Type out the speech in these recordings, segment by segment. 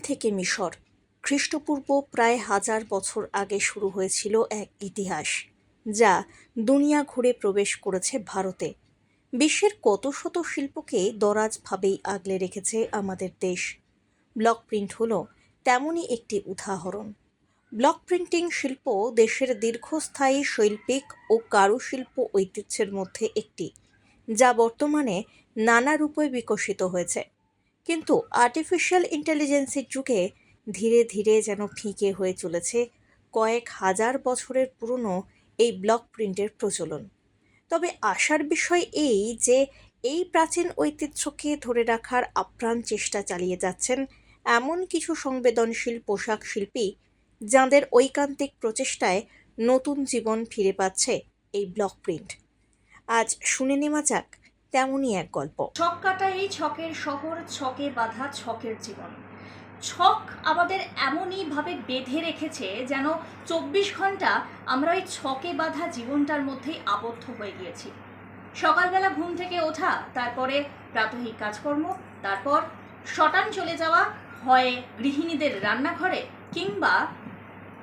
থেকে মিশর। খ্রিস্টপূর্ব প্রায় হাজার বছর আগে শুরু হয়েছিল এক ইতিহাস, যা দুনিয়া ঘুরে প্রবেশ করেছে ভারতে। বিশ্বের কত শত শিল্পকে দরাজভাবেই আগলে রেখেছে আমাদের দেশ। ব্লক প্রিন্ট হলো তেমনই একটি উদাহরণ। ব্লক প্রিন্টিং শিল্প দেশের দীর্ঘস্থায়ী, শৈল্পিক ও কারুশিল্প ঐতিহ্যের মধ্যে একটি, যা বর্তমানে নানা রূপে বিকশিত হয়েছে। কিন্তু আর্টিফিশিয়াল ইন্টেলিজেন্সের যুগে ধীরে ধীরে যেন ফিকে হয়ে চলেছে কয়েক হাজার বছরের পুরনো এই ব্লক প্রিন্টের প্রচলন। তবে আশার বিষয় এই যে এই প্রাচীন ঐতিহ্যকে ধরে রাখার আপ্রাণ চেষ্টা চালিয়ে যাচ্ছেন এমন কিছু সংবেদনশীল পোশাক শিল্পী যাঁদের ঐকান্তিক প্রচেষ্টায় নতুন জীবন ফিরে পাচ্ছে এই ব্লক প্রিন্ট আজ শুনে নেওয়া যাক তেমনই এক গল্প। ছক কাটা এই ছকের শহর, ছকে বাঁধা ছকের জীবন। ছক আমাদের এমনই ভাবে বেঁধে রেখেছে যেন চব্বিশ ঘণ্টা আমরা ওই ছকে বাঁধা জীবনটার মধ্যেই আবদ্ধ হয়ে গিয়েছি। সকালবেলা ঘুম থেকে ওঠা, তারপরে প্রাতহিক কাজকর্ম, তারপর শটান চলে যাওয়া, হয় গৃহিণীদের রান্নাঘরে কিংবা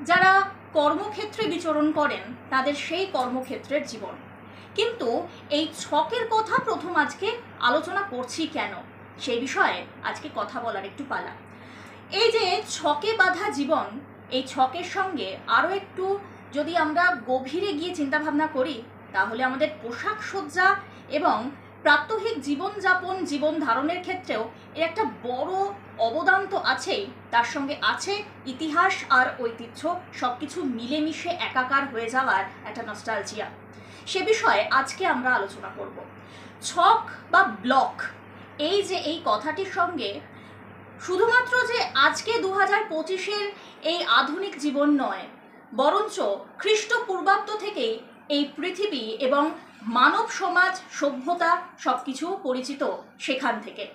যারা কর্মক্ষেত্রে বিচরণ করেন, তাদের সেই কর্মক্ষেত্রের জীবন। কিন্তু এই ছকের কথা প্রথম আজকে আলোচনা করছি কেন? সেই বিষয়ে আজকে কথা বলার একটু পালা। এই যে ছকে বাঁধা জীবন, এই ছকের সঙ্গে আরও একটু যদি আমরা গভীরে গিয়ে চিন্তাভাবনা করি, তাহলে আমাদের পোশাক সজ্জা এবং প্রাত্যহিক জীবনযাপন, জীবন ধারণের ক্ষেত্রেও এর একটা বড় অবদান তো আছেই। তার সঙ্গে আছে ইতিহাস আর ঐতিহ্য সব কিছু মিলেমিশে একাকার হয়ে যাওয়ার একটা নস্টালজিয়া সে বিষয়ে আজকে আমরা আলোচনা করব। ছক বা ব্লক, এই যে এই কথাটির সঙ্গে শুধুমাত্র যে আজকে দু হাজার পঁচিশের এই আধুনিক জীবন নয়, বরঞ্চ খ্রিস্টপূর্বাব্দ থেকেই এই পৃথিবী এবং মানব সমাজ, সভ্যতা সব কিছু পরিচিত সেখান থেকে।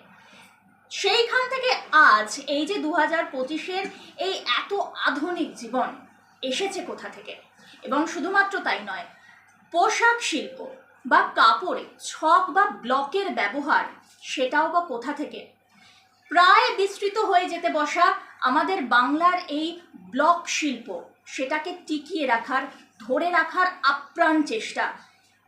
সেইখান থেকে আজ এই যে দু হাজার পঁচিশের এই এত আধুনিক জীবন এসেছে কোথা থেকে? এবং শুধুমাত্র তাই নয় পোশাক শিল্প বা কাপড়ে ছক বা ব্লকের ব্যবহার সেটাও বা কোথা থেকে? প্রায় বিস্তৃত হয়ে যেতে বসা আমাদের বাংলার এই ব্লক শিল্প সেটাকে টিকিয়ে রাখার, ধরে রাখার আপ্রাণ চেষ্টা।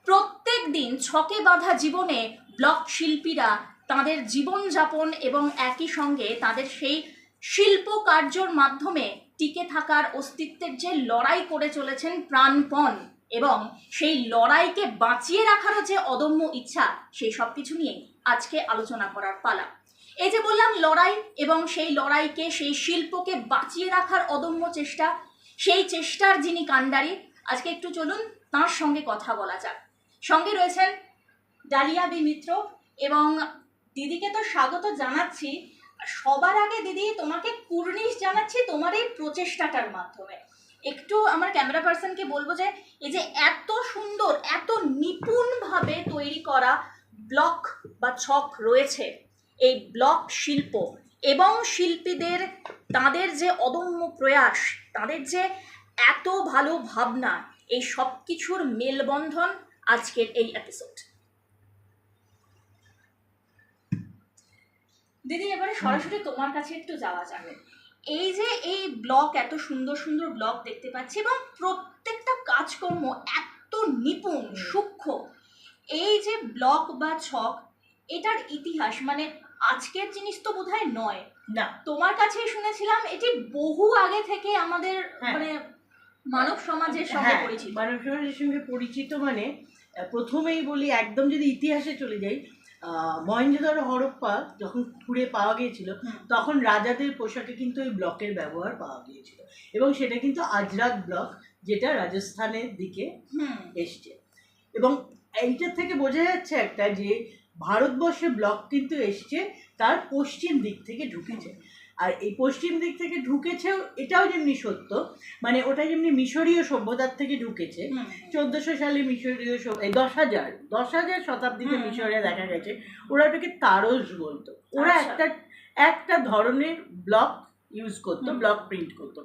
প্রত্যেক দিন ছকে বাঁধা জীবনে ব্লক শিল্পীরা তাদের জীবনযাপন এবং একই সঙ্গে তাদের সেই শিল্প কার্যর মাধ্যমে টিকে থাকার অস্তিত্বের যে লড়াই করে চলেছেন প্রাণপণ। এবং সেই লড়াইকে বাঁচিয়ে রাখারও যে অদম্য ইচ্ছা, সেই সব কিছু নিয়েই আজকে আলোচনা করার পালা। এই যে বললাম লড়াই এবং সেই লড়াইকে, সেই শিল্পকে বাঁচিয়ে রাখার অদম্য চেষ্টা, সেই চেষ্টার যিনি কাণ্ডারি, আজকে একটু চলুন তার সঙ্গে কথা বলা যাক। সঙ্গে রয়েছেন ডালিয়া বি মিত্র এবং দিদিকে তো স্বাগত জানাচ্ছি। সবার আগে দিদি, তোমাকে কুর্নিশ জানাচ্ছি তোমার এই প্রচেষ্টাটার মাধ্যমে। একটু আমার ক্যামেরা পার্সনকে বলব যে, এই যে এত সুন্দর, এত নিপুণভাবে তৈরি করা ব্লক বা ছক রয়েছে, এই ব্লক শিল্প এবং শিল্পীদের, তাদের যে অদম্য প্রয়াস, তাদের যে এত ভালো ভাবনা, এই সব কিছুর মেলবন্ধন আজকের এই এপিসোড দিদি, এবারে সরাসরি তোমার কাছে একটু যাওয়া যাবে। এই যে এই ব্লক এত সুন্দর সুন্দর ব্লক দেখতে পাচ্ছি এবং প্রত্যেকটা কাজকর্ম এত নিপুণ সূক্ষ্ম। এই যে ব্লক বা ছক এটার ইতিহাস মানে আজকের জিনিস তো বোধহয় নয়। না। তোমার কাছেই শুনেছিলাম এটি বহু আগে থেকে আমাদের হ্যাঁ। মানে মানব সমাজের সঙ্গে হ্যাঁ, পরিচিত। মানব সমাজের সঙ্গে পরিচিত মানে প্রথমেই বলি একদম যদি ইতিহাসে চলে যাই মহেঞ্জোদারো হরপ্পা যখন খুঁড়ে পাওয়া গিয়েছিল তখন রাজাদের পোশাকে কিন্তু ওই ব্লকের ব্যবহার পাওয়া গিয়েছিল। এবং সেটা কিন্তু আজরাত ব্লক যেটা রাজস্থানের দিকে এসছে। এবং এইটার থেকে বোঝা যাচ্ছে একটা যে ভারতবর্ষে ব্লক কিন্তু এসছে তার পশ্চিম দিক থেকে ঢুকেছে। আর এই পশ্চিম দিক থেকে ঢুকেছেও এটাও যেমনি সত্য মানে ওটা যেমনি মিশরীয় সভ্যতার থেকে ঢুকেছে চোদ্দশো সালে মিশরীয় সভ্য- দশ হাজার দশ হাজার শতাব্দীতে মিশরে দেখা গেছে ওরা ওটাকে তারস বলতো। ওরা আচ্ছা। একটা একটা ধরনের ব্লক ইউজ করতো ব্লক প্রিন্ট করতো।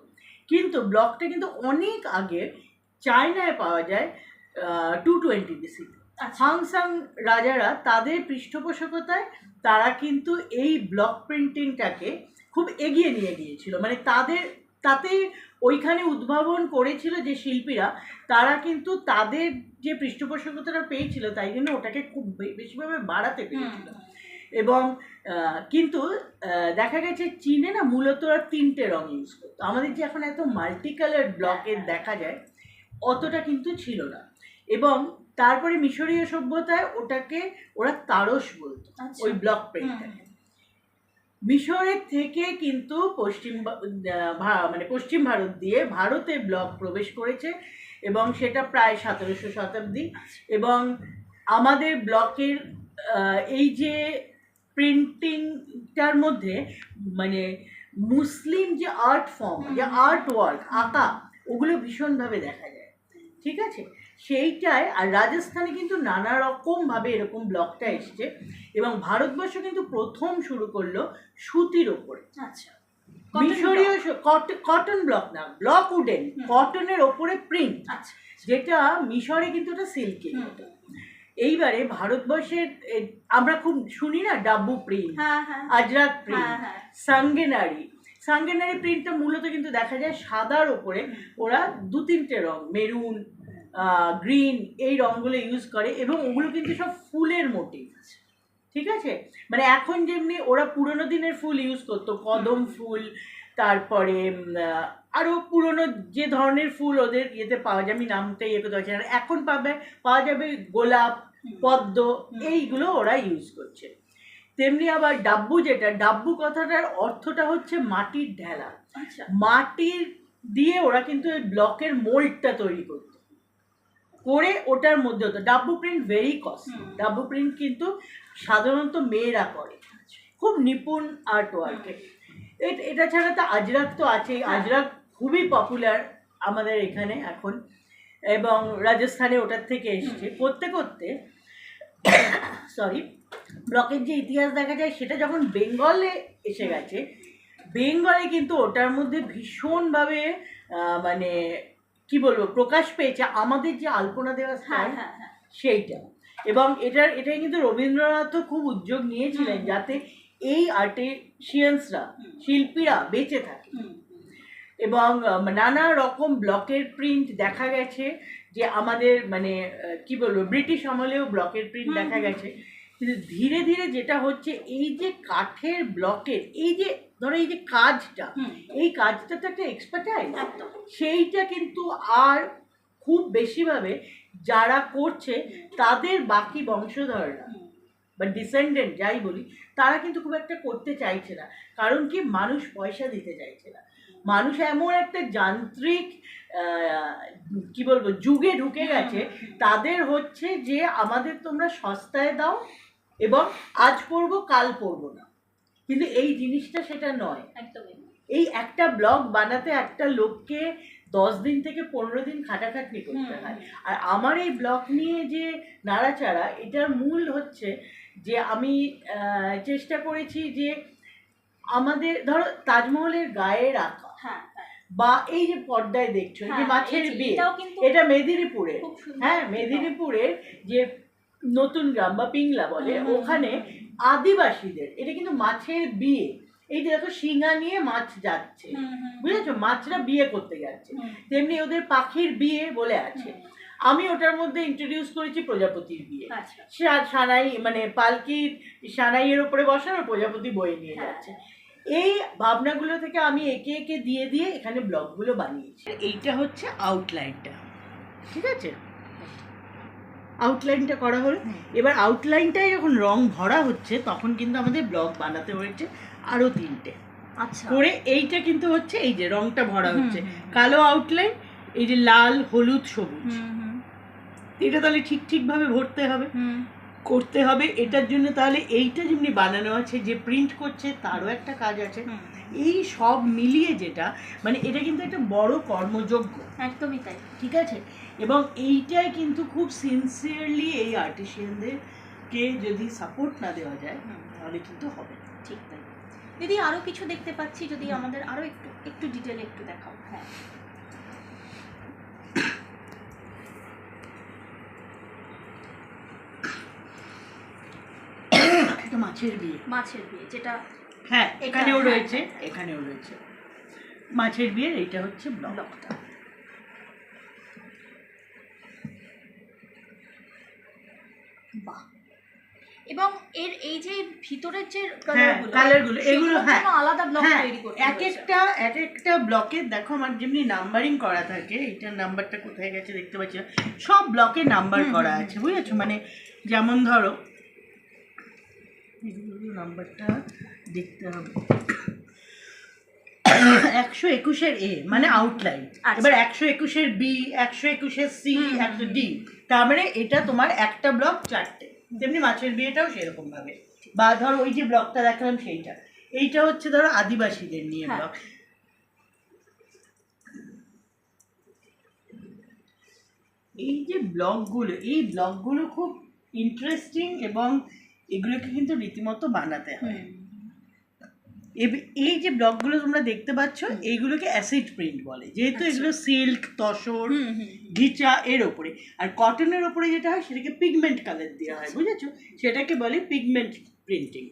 কিন্তু ব্লকটা কিন্তু অনেক আগে চায়নায় পাওয়া যায় টু টোয়েন্টি বিসিতে হাংসাং রাজারা তাদের পৃষ্ঠপোষকতায় তারা কিন্তু এই ব্লক প্রিন্টিংটাকে খুব এগিয়ে নিয়ে গিয়েছিল। মানে তাদের তাতে ওইখানে উদ্ভাবন করেছিল যে শিল্পীরা তারা কিন্তু তাদের যে পৃষ্ঠপোষকতাটা পেয়েছিল তাই জন্য ওটাকে খুব বেশিভাবে বাড়াতে পেরেছিল। এবং কিন্তু দেখা গেছে চীনে না মূলত ওরা তিনটে রং ইউজ করতো। আমাদের যে এখন এত মাল্টি কালার ব্লকে দেখা যায় অতটা কিন্তু ছিল না। এবং তারপরে মিশরীয় সভ্যতায় ওটাকে ওরা তারস বলতো আচ্ছা। ওই ব্লক প্রিন্টটাকে মিশরের থেকে কিন্তু পশ্চিম মানে পশ্চিম ভারত দিয়ে ভারতে ব্লক প্রবেশ করেছে এবং সেটা প্রায় সতেরোশো শতাব্দী এবং আমাদের ব্লকের এই যে প্রিন্টিংটার মধ্যে মানে মুসলিম যে আর্ট ফর্ম যে আর্ট ওয়ার্ক আঁকা ওগুলো ভীষণভাবে দেখা যায়। ঠিক আছে? সেইটায় আর রাজস্থানে কিন্তু নানা রকমভাবে এরকম ব্লকটা এসছে এবং ভারতবর্ষ কিন্তু প্রথম শুরু করল সুতির ওপরে। আচ্ছা। মিশরীয় কটন ব্লক না ব্লক উডেন কটনের ওপরে প্রিন্ট আচ্ছা যেটা মিশরে কিন্তু ওটা সিল্কের মতো। এইবারে ভারতবর্ষের আমরা খুব শুনি না ডাব্বু প্রিন্ট হ্যাঁ হ্যাঁ। আজরাক হ্যাঁ প্রিন্ট হ্যাঁ। সাঙ্গেনারি। সাঙ্গেনারি প্রিন্টটা মূলত কিন্তু দেখা যায় সাদার ওপরে ওরা দু তিনটে রং মেরুন গ্রিন এই রঙগুলো ইউজ করে এবং ওগুলো কিন্তু সব ফুলের মোটিভ ঠিক আছে? মানে এখন যেমনি ওরা পুরোনো দিনের ফুল ইউজ করতো কদম ফুল তারপরে আরও পুরনো যে ধরনের ফুল ওদের ইয়েতে পাওয়া যায় আমি নামটা ইয়ে করতে পারছি না এখন পাবে পাওয়া যাবে গোলাপ পদ্ম এইগুলো ওরা ইউজ করছে। তেমনি আবার ডাব্বু যেটা ডাব্বু কথাটার অর্থটা হচ্ছে মাটির ঢেলা। আচ্ছা। মাটির দিয়ে ওরা কিন্তু ওই ব্লকের মোল্ডটা তৈরি করতো। করে ওটার মধ্যে হতো। Dabu print very cost dabu print কিন্তু সাধারণত মেয়েরা করে। খুব নিপুণ আর্ট ওয়ার্কে এটা ছাড়া তো আজরাক তো আছেই। হ্যাঁ। আজরাক খুবই পপুলার আমাদের এখানে এখন। এবং রাজস্থানে ওটার থেকে এসছে। করতে করতে সরি ব্লকের যে ইতিহাস দেখা যায় সেটা যখন বেঙ্গলে এসে গেছে বেঙ্গলে কিন্তু ওটার মধ্যে ভীষণভাবে মানে কি বলব প্রকাশ পেয়েছে আমাদের যে আলপনা দেওয়া হ্যাঁ স্টাইল হ্যাঁ হ্যাঁ। সেইটা। এবং এটার এটাই কিন্তু রবীন্দ্রনাথও খুব উদ্যোগ নিয়েছিলেন যাতে এই আর্টিশিয়ানসরা। শিল্পীরা বেঁচে থাকে। এবং নানা রকম ব্লকের প্রিন্ট দেখা গেছে যে আমাদের মানে কি বলব ব্রিটিশ আমলেও ব্লকের প্রিন্ট দেখা গেছে। কিন্তু ধীরে ধীরে যেটা হচ্ছে এই যে কাঠের ব্লকের এই যে ধরো এই যে কাজটা এই কাজটা তো একটা এক্সপার্টাইজ সেইটা কিন্তু আর খুব বেশিভাবে যারা করছে তাদের বাকি বংশধররা বা ডিসেন্ডেন্ট যাই বলি তারা কিন্তু খুব একটা করতে চাইছে না। কারণ কি? মানুষ পয়সা দিতে চাইছে না। মানুষ এমন একটা যান্ত্রিক কি বলব যুগে ঢুকে গেছে তাদের হচ্ছে যে আমাদের তোমরা সস্তায় দাও এবং আজ পড়ব কাল পড়ব না। কিন্তু এই জিনিসটা সেটা নয়। একদমই এই একটা ব্লগ বানাতে একটা লোককে দশ দিন থেকে পনেরো দিন খাটাখাটনি করতে হয়। আর আমার এই ব্লগ নিয়ে যে নাড়াচাড়া এটার মূল হচ্ছে যে আমি চেষ্টা করেছি যে আমাদের ধরো তাজমহলের গায়ে রাখা হ্যাঁ হ্যাঁ। বা এই যে পর্দায় দেখছ যে হ্যাঁ, মাছের বিয়ে এটা মেদিনীপুরে হ্যাঁ মেদিনীপুরের যে নতুন গ্রাম বা পিংলা বলে ওখানে আদিবাসীদের এটা কিন্তু মাছের বিয়ে। এই যে দেখো শিঙা নিয়ে মাছ যাচ্ছে বুঝেছ? মাছরা বিয়ে করতে যাচ্ছে। তেমনি ওদের পাখির বিয়ে বলে আছে। আমি ওটার মধ্যে ইন্ট্রোডিউস করেছি প্রজাপতির বিয়ে। আচ্ছা। সানাই মানে পালকির সানাইয়ের ওপরে বসানো প্রজাপতি বয়ে নিয়ে হ্যাঁ। যাচ্ছে। এই ভাবনাগুলো থেকে আমি একে একে দিয়ে দিয়ে এখানে ব্লগগুলো বানিয়েছি। এইটা হচ্ছে আউটলাইনটা ঠিক আছে? আউটলাইনটা করা হলো। এবার আউটলাইনটায় যখন রং ভরা হচ্ছে তখন কিন্তু আমাদের ব্লগ বানাতে হয়েছে আরও তিনটে। আচ্ছা। করে এইটা কিন্তু হচ্ছে এই যে রংটা ভরা হচ্ছে। কালো আউটলাইন এই যে লাল হলুদ সবুজ। এটা তাহলে ঠিক ঠিকভাবে ভরতে হবে। করতে হবে। এটার জন্য তাহলে এইটা যেমনি বানানো আছে যে প্রিন্ট করছে তারও একটা কাজ আছে। এই সব মিলিয়ে যেটা মানে এটা কিন্তু একটা বড় কর্মযোগ্য। একদমই তাই। ঠিক আছে? এবং এইটাই কিন্তু খুব সিনসিয়ারলি এই আর্টিশিয়ানদেরকে যদি সাপোর্ট না দেওয়া যায় তাহলে কিন্তু হবে না। ঠিক তাই। দিদি আরও কিছু দেখতে পাচ্ছি যদি আমাদের আরও একটু একটু ডিটেলে একটু দেখাও। হ্যাঁ। মাছের বিয়ে। মাছের বিয়ে যেটা হ্যাঁ এখানেও হ্যাঁ, রয়েছে এখানেও রয়েছে। মাছের বিয়ের এইটা হচ্ছে ব্লক ব্লকটা। বাহ। এবং এর এই যে ভিতরের যে হ্যাঁ কালারগুলো কালারগুলো এগুলো হ্যাঁ আলাদা ব্লক হ্যাঁ তৈরি করতে এক একটা এক একটা ব্লকে দেখো আমার যেমনি নাম্বারিং করা থাকে এইটার নাম্বারটা কোথায় গেছে দেখতে পাচ্ছি সব ব্লকে নাম্বার করা আছে বুঝেছ? মানে যেমন ধরো নাম্বারটা দেখতে হবে। একশো একুশের এ মানে আউটলাইন আচ্ছা। এবার একশো একুশের বি একশো একুশের সি একশো ডি তার মানে এটা তোমার একটা ব্লক চারটে। তেমনি মাছের বিয়েটাও সেরকম ভাবে। বা ধরো ওই যে ব্লকটা দেখালাম সেইটা। এইটা হচ্ছে ধরো আদিবাসীদের নিয়ে হ্যাঁ। ব্লক এই যে ব্লগগুলো এই ব্লগগুলো খুব ইন্টারেস্টিং এবং এগুলোকে কিন্তু রীতিমতো বানাতে হয়। এই যে ব্লকগুলো তোমরা দেখতে পাচ্ছ এইগুলোকে অ্যাসিড প্রিন্ট বলে। যেহেতু আচ্ছা। এগুলো সিল্ক তসর ঘিচা এর ওপরে। আর কটনের ওপরে যেটা হয় সেটাকে পিগমেন্ট কালার দেওয়া হয় বুঝেছ? সেটাকে বলে পিগমেন্ট প্রিন্টিং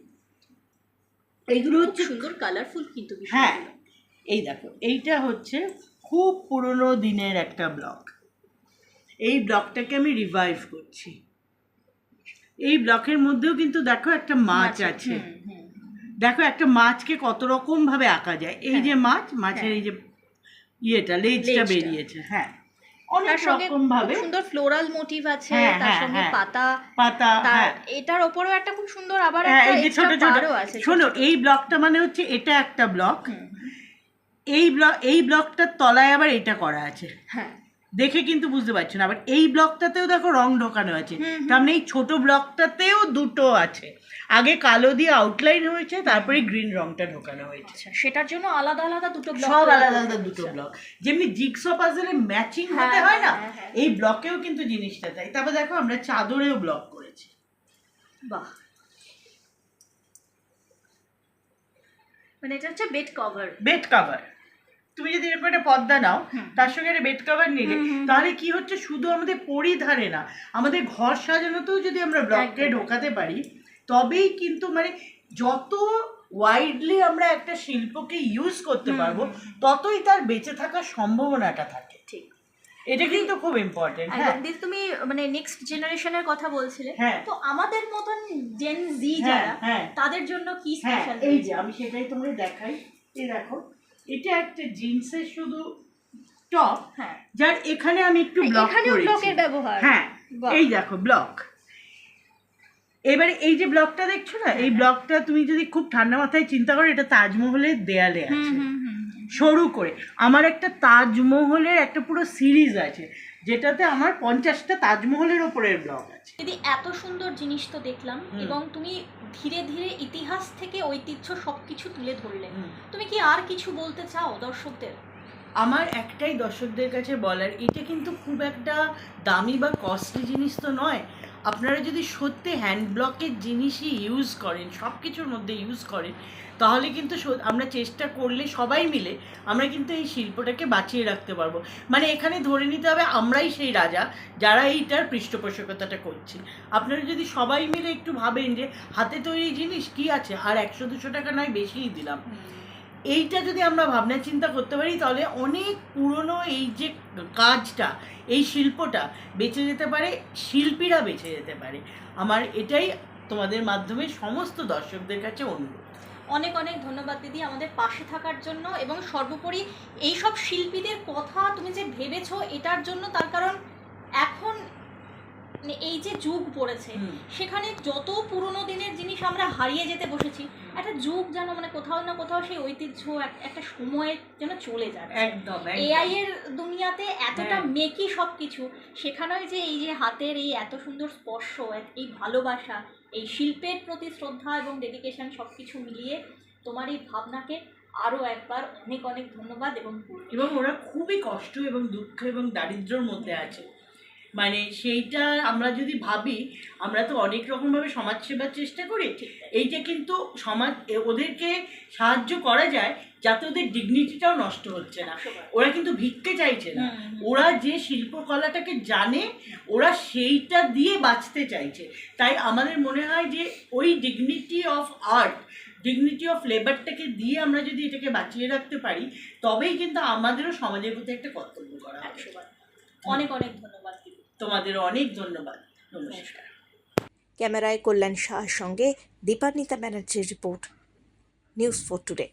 এইগুলো হচ্ছে সুন্দর কালারফুল কিন্তু হ্যাঁ এই দেখো এইটা হচ্ছে খুব পুরনো দিনের একটা ব্লক। এই ব্লকটাকে আমি রিভাইভ করছি। এই ব্লকের মধ্যেও কিন্তু দেখো একটা মাছ আছে দেখো একটা মাছকে কত রকম ভাবে আঁকা যায়। এই যে মাছ মাছের এই যে ইয়েটা লেজটা। বেরিয়েছে হ্যাঁ। অনেক রকম ভাবে সুন্দর ফ্লোরাল মোটিভ আছে হ্যাঁ, তার হ্যাঁ, সঙ্গে হ্যাঁ। পাতা। পাতা হ্যাঁ। এটার ওপরেও একটা খুব সুন্দর আবার হ্যাঁ একটা এই ছোট ছোট আছে শোনো। এই ব্লকটা মানে হচ্ছে এটা একটা ব্লক। এই ব্লক এই ব্লকটার তলায় আবার এটা করা আছে। হ্যাঁ। দেখে কিন্তু বুঝতে পারছ না। আবার এই ব্লকটাতেও দেখো রং ঢোকানো আছে। তার মানে এই ছোট ব্লকটাতেও দুটো আছে। আগে কালো দিয়ে আউটলাইন হয়েছে তারপরে গ্রিন রংটা ঢোকানো হয়েছে। আচ্ছা সেটার জন্য আলাদা আলাদা দুটো ব্লক সব আলাদা আলাদা দুটো ব্লক। যেমনি জিগসো পাজলে ম্যাচিং হ্যাঁ, হতে হয় না হ্যাঁ, হ্যাঁ। এই ব্লকেও কিন্তু জিনিসটা তাই। তারপর দেখো আমরা চাদরেও ব্লক করেছি। বাহ। মানে এটা হচ্ছে বেড কভার বেড কভার তুমি যদি এরকম একটা পর্দা নাও তার সঙ্গে একটা বেড কভার নিলে। তাহলে কি হচ্ছে? শুধু আমাদের পরিধারে না আমাদের ঘর সাজানোতেও যদি আমরা ব্লককে ঢোকাতে পারি তবেই কিন্তু মানে যত ওয়াইডলি আমরা একটা শিল্পকে ইউজ করতে পারব। ততই তার বেঁচে থাকার সম্ভাবনাটা থাকে। ঠিক। এটা কিন্তু খুব ইম্পর্টেন্ট হ্যাঁ। দিদি তুমি মানে নেক্সট জেনারেশনের কথা বলছিলে। হ্যাঁ। তো আমাদের মতন জেন জি হ্যাঁ যারা তাদের জন্য কি স্পেশাল এই যে আমি সেটাই তোমাকে দেখাই। এই দেখো এটা একটা জিন্সের শুধু টপ হ্যাঁ। যার এখানে আমি একটু ব্লক করেছি। ব্লকের ব্যবহার। হ্যাঁ। এই দেখো ব্লক এবারে এই যে ব্লকটা দেখছ না এই ব্লকটা তুমি যদি খুব ঠান্ডা মাথায় চিন্তা করো এটা তাজমহলের দেয়ালে হুম আছে। সরু করে। আমার একটা তাজমহলের একটা পুরো সিরিজ আছে যেটাতে আমার পঞ্চাশটা তাজমহলের ওপরের ব্লক আছে। দিদি এত সুন্দর জিনিস তো দেখলাম এবং তুমি ধীরে ধীরে ইতিহাস থেকে ঐতিহ্য সবকিছু তুলে ধরলেন। তুমি কি আর কিছু বলতে চাও দর্শকদের? আমার একটাই দর্শকদের কাছে বলার এটা কিন্তু খুব একটা দামি বা কস্টলি জিনিস তো নয়। আপনারা যদি সত্যি হ্যান্ড ব্লকের জিনিসই ইউজ করেন সব কিছুর মধ্যে ইউজ করেন, তাহলে কিন্তু আমরা চেষ্টা করলে সবাই মিলে আমরা কিন্তু এই শিল্পটাকে বাঁচিয়ে রাখতে পারব। মানে এখানে ধরে নিতে হবে আমরাই সেই রাজা যারা এইটার পৃষ্ঠপোষকতাটা করছি আপনারা যদি সবাই মিলে একটু ভাবেন যে হাতে তৈরি জিনিস কি আছে? আর একশো, দুশো টাকা নয়, বেশিই দিলাম। এইটা যদি আমরা ভাবনা চিন্তা করতে পারি, তাহলে অনেক পুরনো এই যে কাজটা, এই শিল্পটা বেঁচে যেতে পারে, শিল্পীরা বেঁচে যেতে পারে। আমার এটাই তোমাদের মাধ্যমে সমস্ত দর্শকদের কাছে অনুরোধ। অনেক অনেক ধন্যবাদ দিদি আমাদের পাশে থাকার জন্য এবং সর্বোপরি এইসব শিল্পীদের কথা তুমি যে ভেবেছো, এটার জন্য তার কারণ এখন মানে এই যে যুগ পড়েছে সেখানে যত পুরনো দিনের জিনিস আমরা হারিয়ে যেতে বসেছি একটা যুগ যেন মানে কোথাও না কোথাও সেই ঐতিহ্য এক- একটা সময়ের যেন চলে যায়। একদম এআই এর দুনিয়াতে এতটা হ্যাঁ। মেকি সব কিছু সেখানেও যে এই যে হাতের এই এত সুন্দর স্পর্শ এই ভালোবাসা এই শিল্পের প্রতি শ্রদ্ধা এবং ডেডিকেশন সব কিছু মিলিয়ে তোমার এই ভাবনাকে আরও একবার অনেক অনেক ধন্যবাদ এবং এবং ওরা খুবই কষ্ট এবং দুঃখ এবং দারিদ্র্যর মধ্যে আছে। মানে সেইটা আমরা যদি ভাবি আমরা তো অনেক রকমভাবে সমাজ সেবার চেষ্টা করি। এইটা কিন্তু সমাজ ওদেরকে সাহায্য করা যায় যাতে ওদের ডিগনিটিটাও নষ্ট হচ্ছে না। ওরা কিন্তু ভিক্ষে চাইছে না। ওরা যে শিল্পকলাটাকে জানে ওরা সেইটা দিয়ে বাঁচতে চাইছে। তাই আমাদের মনে হয় যে ওই dignity of art dignity of লেবারটাকে দিয়ে আমরা যদি এটাকে বাঁচিয়ে রাখতে পারি তবেই কিন্তু আমাদেরও সমাজের প্রতি একটা কর্তব্য করা অনেক অনেক ধন্যবাদ। তোমাদের অনেক ধন্যবাদ। ক্যামেরায় কল্যাণ শাহর সঙ্গে দীপান্বিতা ব্যানার্জির রিপোর্ট নিউজ ফোর টুডে।